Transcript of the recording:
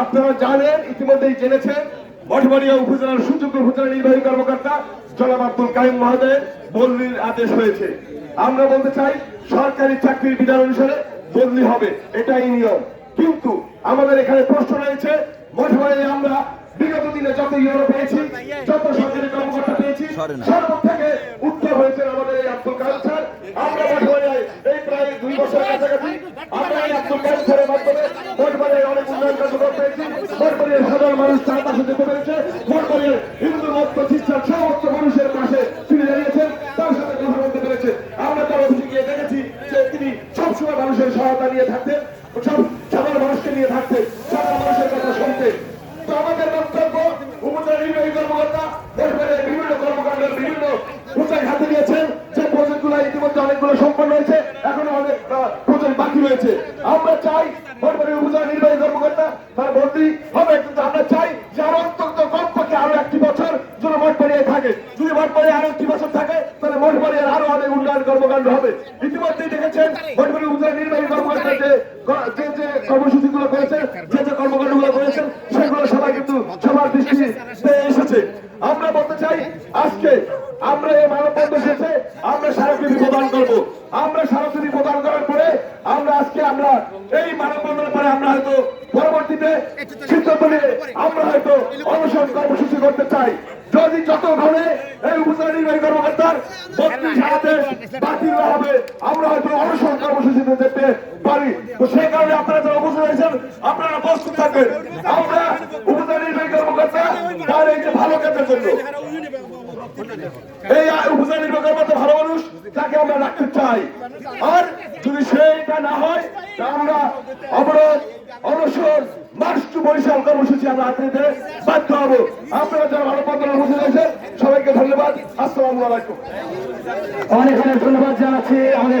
আপনারা জানেন, ইতিমধ্যেই জেনেছেন, মঠবাড়িয়া উপজেলার সুযোগ্য উপজেলা নির্বাহী কর্মকর্তা জনাব আব্দুল কাইম মহোদয়ের বদলির আদেশ হয়েছে। আমরা বলতে চাই, সরকারি চাকরির বিধান অনুসারে বদলি হবে, এটাই নিয়ম। কিন্তু আমাদের এখানে প্রশ্ন রয়েছে মঠবাড়িয়া আমরা বিগত দিনে যত ইউরো পেয়েছি যত সরকারি কর্মকর্তা পেয়েছি সর্ব থেকে উত্তর হয়েছে আমাদের এই আব্দুল কালাম স্যার। আমরা এই প্রায় দুই বছর কাছাকাছি আমরা এই আব্দুল কালাম স্যারের মাধ্যমে মঠবাড়িয়ায় অনেক উন্নয়ন কার্যক্রম পেয়েছি। মঠবাড়িয়ার সাধারণ মানুষ তার পাশে যেতে পেরেছে। মঠবাড়িয়ার হিন্দু মত খ্রিস্টান সমস্ত মানুষের পাশে তিনি দাঁড়িয়েছেন। তার সাথে কথা বলতে পেরেছে। আমরা তার অফিসে গিয়ে দেখেছি যে তিনি সবসময় মানুষের সহায়তা নিয়ে থাকতেন। সব সাধারণ মানুষকে নিয়ে থাকতেন। সাধারণ মানুষের কথা শুনতেন। তো আমাদের বক্তব্য উপজেলা নির্বাহী কর্মকর্তা, দেশবারের বিভিন্ন কর্মকাণ্ডের বিভিন্ন উচ্চাই হাতে নিয়েছেন। যে প্রজেক্টগুলো ইতিমধ্যে অনেকগুলো সম্পন্ন হয়েছে, এখনও অনেক প্রজেক্ট বাকি রয়েছে। আমরা চাই বরবারের উপজেলা নির্বাহী কর্মকর্তা, তার বদলি হবে। কিন্তু আমরা চাই যে আরও অন্তত কমপক্ষে আরও একটি বছর যেন মঠবাড়িয়ায় থাকে। যদি মঠবাড়িয়া আরও একটি বছর থাকে, তাহলে মঠবাড়িয়ার আরও অনেক উন্নয়ন কর্মকাণ্ড হবে। ইতিমধ্যেই দেখেছেন মঠবাড়ি উপজেলা নির্বাহী কর্মকর্তা যে যে কর্মসূচিগুলো করেছেন যে যে কর্মকাণ্ডগুলো করেছেন সেগুলো সবাই কিন্তু সবার দৃষ্টি এসেছে আমরা বলতে চাই আজকে আমরা এই মানববন্ধন শেষে আমরা স্মারকলিপি প্রদান করব। আমরা স্মারকলিপি প্রদান করার পরে আমরা আজকে আমরা এই মানববন্ধনের পরে আমরা হয়তো পরবর্তীতে সিদ্ধান্ত নিয়ে আমরা হয়তো অনশন কর্মসূচি করতে চাই। যদি যত ঘরে এই উপজেলা নির্বাহী কর্মকর্তার বত্রিশ আদেশ বাতিল না হবে, আমরা হয়তো অনশন কর্মসূচিতে যেতে পারি। তো সেই কারণে আপনারা যারা উপস্থিত হয়েছেন আপনারা প্রস্তুত থাকবেন। আমরা উপজেলা নির্বাহী কর্মকর্তা তার এই যে ভালো কাজের জন্য এই হুসেন নির্বাহী মতো ভালো মানুষ, তাকে আমরা রাখতে চাই। আর যদি সেটা না হয়, তা আমরা অবরোধ, অনশন, মার্চ টু বরিশাল কর্মসূচি আমরা হাতে নিতে বাধ্য হব। আপনারা যারা ভালো পদ্ধতি বসে হয়েছেন সবাইকে ধন্যবাদ। আসসালামু আলাইকুম। অনেক অনেক ধন্যবাদ জানাচ্ছি আমাদের